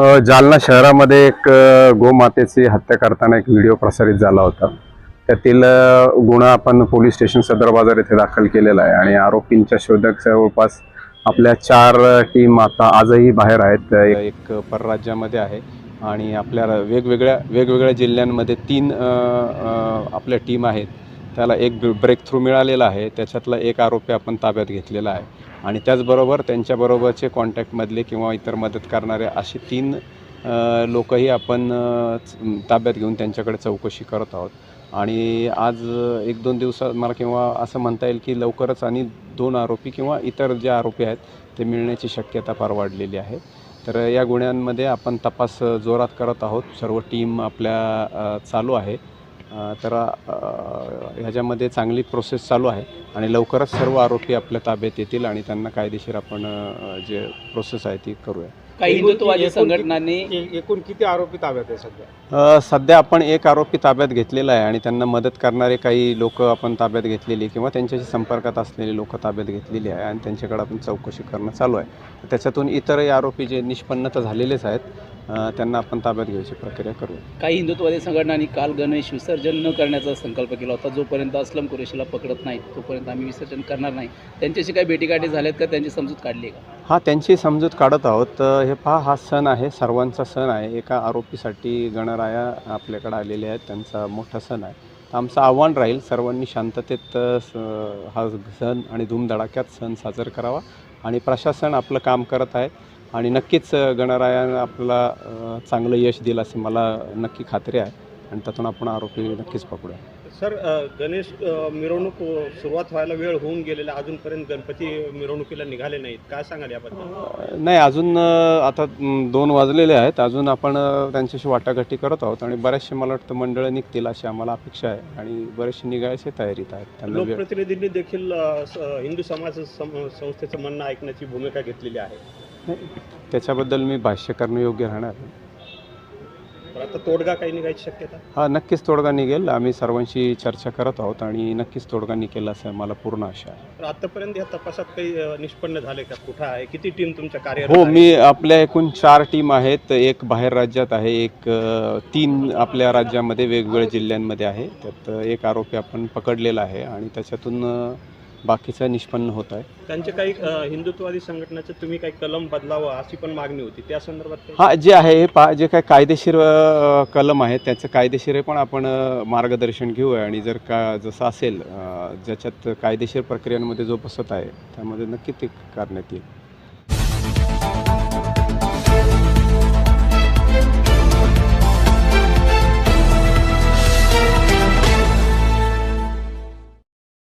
जालना शहरामध्ये एक गोमातेची हत्या करताना एक व्हिडिओ प्रसारित झाला होता. त्यातील गुन्हा आपण पोलीस स्टेशन सदर बाजार येथे दाखल केलेला आहे आणि आरोपींच्या शोधक जवळपास आपल्या चार टीम आता आजही बाहेर आहेत. एक परराज्यामध्ये आहे आणि आपल्या वेगवेगळ्या वेगवेगळ्या जिल्ह्यांमध्ये तीन आपल्या टीम आहेत. त्याला एक ब्रेक थ्रू मिळालेला आहे. त्याच्यातला एक आरोपी आपण ताब्यात घेतलेला आहे. आणि त्याचबरोबर त्यांच्याबरोबरचे कॉन्टॅक्टमधले किंवा इतर मदत करणारे असे तीन लोकही आपण ताब्यात घेऊन त्यांच्याकडे चौकशी करत आहोत. आणि आज एक दोन दिवसात मला किंवा असं म्हणता येईल की लवकरच आणि दोन आरोपी किंवा इतर जे आरोपी आहेत ते मिळण्याची शक्यता फार वाढलेली आहे. तर या गुन्ह्यांमध्ये आपण तपास जोरात करत आहोत. सर्व टीम आपल्या चालू आहे. तर ह्याच्यामध्ये चांगली प्रोसेस चालू आहे आणि लवकरच सर्व आरोपी आपल्या ताब्यात येतील आणि त्यांना कायदेशीर आपण जे प्रोसेस आहे ती करूया. काही एकूण- हिंदुत्ववादी संघटनांनी एकूण किती आरोपी ताब्यात आहे सध्या? सध्या आपण एक आरोपी ताब्यात घेतलेला आहे आणि त्यांना मदत करणारे काही लोक आपण ताब्यात घेतलेली किंवा त्यांच्याशी संपर्कात असलेले लोक ताब्यात घेतलेली आहे आणि त्यांच्याकडे आपण चौकशी करणं चालू आहे. त्याच्यातून इतरही आरोपी जे निष्पन्न तर झालेलेच आहेत त्यांना आपण ताब्यात घ्यायची प्रक्रिया करूया. काही हिंदुत्ववादी संघटनांनी काल गणेश विसर्जन न करण्याचा संकल्प केला होता जोपर्यंत अस्लम कुरेशीला पकडत नाही तोपर्यंत आम्ही विसर्जन करणार नाही. त्यांच्याशी काही भेटीगाठी झाल्यात का? त्यांची समजूत काढली आहे का? हा त्यांची समजूत काढत आहोत. हे पहा हा सण आहे सर्वांचा सण आहे. एका आरोपीसाठी गणराया आपल्याकडे आलेले आहेत. त्यांचा मोठा सण आहे. तर आमचं आव्हान राहील सर्वांनी शांततेत हा सण आणि धूमधडाक्यात सण साजरा करावा आणि प्रशासन आपलं काम करत आहे. आणि नक्कीच गणरायानं आपल्याला चांगलं यश दिलं असे मला नक्की खात्री आहे. आणि त्यातून आपण आरोपी नक्कीच पकडूया. सर गणेश मिरवणूक सुरुवात व्हायला वेळ होऊन गेलेला अजूनपर्यंत गणपती मिरवणुकीला निघाले नाहीत. काय सांगाल याबद्दल? नाही अजून आता दोन वाजलेले आहेत. अजून आपण त्यांच्याशी वाटाघाटी करत आहोत. आणि बऱ्याचशे मला वाटतं मंडळं निघतील अशी आम्हाला अपेक्षा आहे. आणि बरेचसे निघायचे तयारीत आहेत. लोकप्रतिनिधींनी देखील हिंदू समाज सम- संस्थेचं म्हणणं ऐकण्याची भूमिका घेतलेली आहे. त्याच्याबद्दल मी भाष्य करणं योग्य राहणार आता तोडगा काही निघायची शक्यता? हा नक्कीच तोडगा निघेल. आम्ही सर्वांशी चर्चा करत आहोत आणि नक्कीच तोडगा निघेल असं मला पूर्ण आशा आहे. तर आतापर्यंत या तपासात काही अ, निष्पन्न झाले का? कुठं आहे? किती टीम तुमच्या कार्यरत हो? मी आपल्या एकूण चार टीम आहेत. एक बाहेर राज्यात आहे एक अ, तीन आपल्या राज्यामध्ये वेगवेगळ्या जिल्ह्यांमध्ये आहे. त्यात अ, एक आरोपी आपण पकडलेला आहे आणि त्याच्यातून अ, बाकीचं निष्पन्न होत आहे. त्यांचे काही अ, हिंदुत्ववादी संघटनेचे तुम्ही काही कलम बदलावं अशी पण मागणी होती. त्या संदर्भात काही? हा जे आहे हे पा जे काय कायदेशीर अ, कलम आहेत त्याचं कायदेशीर पण आपण अ, मार्गदर्शन घेऊया आणि जर का जसं असेल अ, ज्याच्यात कायदेशीर प्रक्रियांमध्ये जो बसत आहे त्यामध्ये नक्की ते करण्यात येईल.